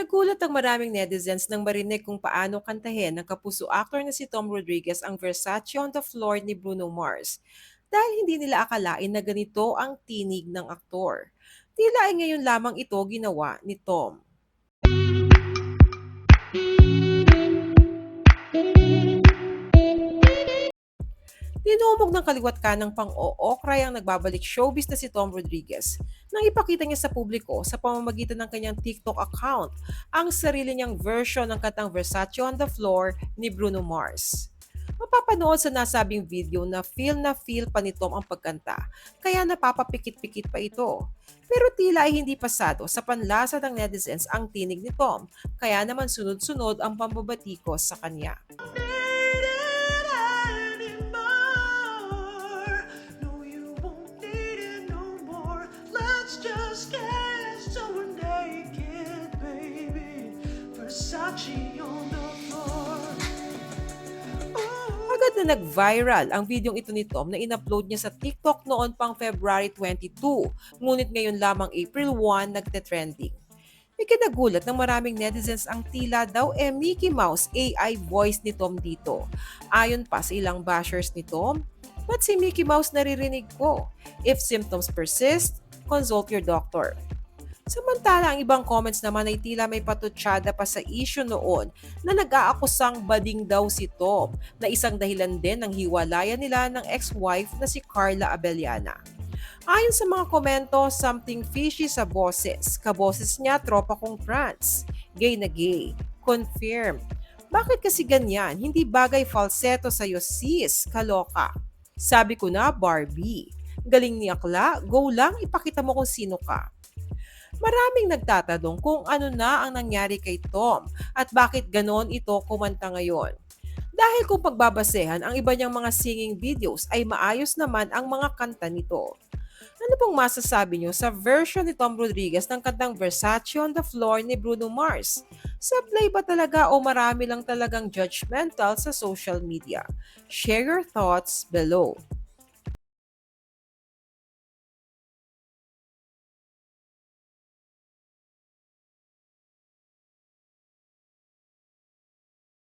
Nagulat ang maraming netizens nang marinig kung paano kantahin ng kapuso actor na si Tom Rodriguez ang Versace on the Floor ni Bruno Mars dahil hindi nila akalain na ganito ang tinig ng aktor. Tila ay ngayon lamang ito ginawa ni Tom. Tinumog ng kaliwat ka ng pang-ookray ang nagbabalik showbiz na si Tom Rodriguez nang ipakita niya sa publiko sa pamamagitan ng kanyang TikTok account ang sarili niyang version ng kantang Versace on the Floor ni Bruno Mars. Mapapanood sa nasabing video na feel na feel pa ni Tom ang pagkanta, kaya napapapikit-pikit pa ito. Pero tila ay hindi pasado sa panlasa ng netizens ang tinig ni Tom, kaya naman sunod-sunod ang pambabatikos sa kanya. Na nag-viral ang videong ito ni Tom na in-upload niya sa TikTok noon pang February 22, ngunit ngayon lamang April 1 nagte-trending. May kinagulat ng maraming netizens ang tila daw eh Mickey Mouse AI voice ni Tom dito. Ayon pa sa ilang bashers ni Tom, ba't si Mickey Mouse naririnig ko? If symptoms persist, consult your doctor. Samantala, ang ibang comments naman ay tila may patutsada pa sa issue noon na nag-aakusang bading daw si Tom na isang dahilan din ng hiwalayan nila ng ex-wife na si Carla Abellana. Ayon sa mga komento, something fishy sa boses. Kaboses niya, tropa kong trans. Gay na gay. Confirm. Bakit kasi ganyan? Hindi bagay falsetto sa'yo sis. Kaloka. Sabi ko na, Barbie. Galing ni Akla, go lang, ipakita mo kung sino ka. Maraming nagtatanong kung ano na ang nangyari kay Tom at bakit ganon ito kumanta ngayon. Dahil kung pagbabasehan ang iba niyang mga singing videos ay maayos naman ang mga kanta nito. Ano pong masasabi niyo sa version ni Tom Rodriguez ng kantang Versace on the Floor ni Bruno Mars? Sablay ba talaga o marami lang talagang judgmental sa social media? Share your thoughts below.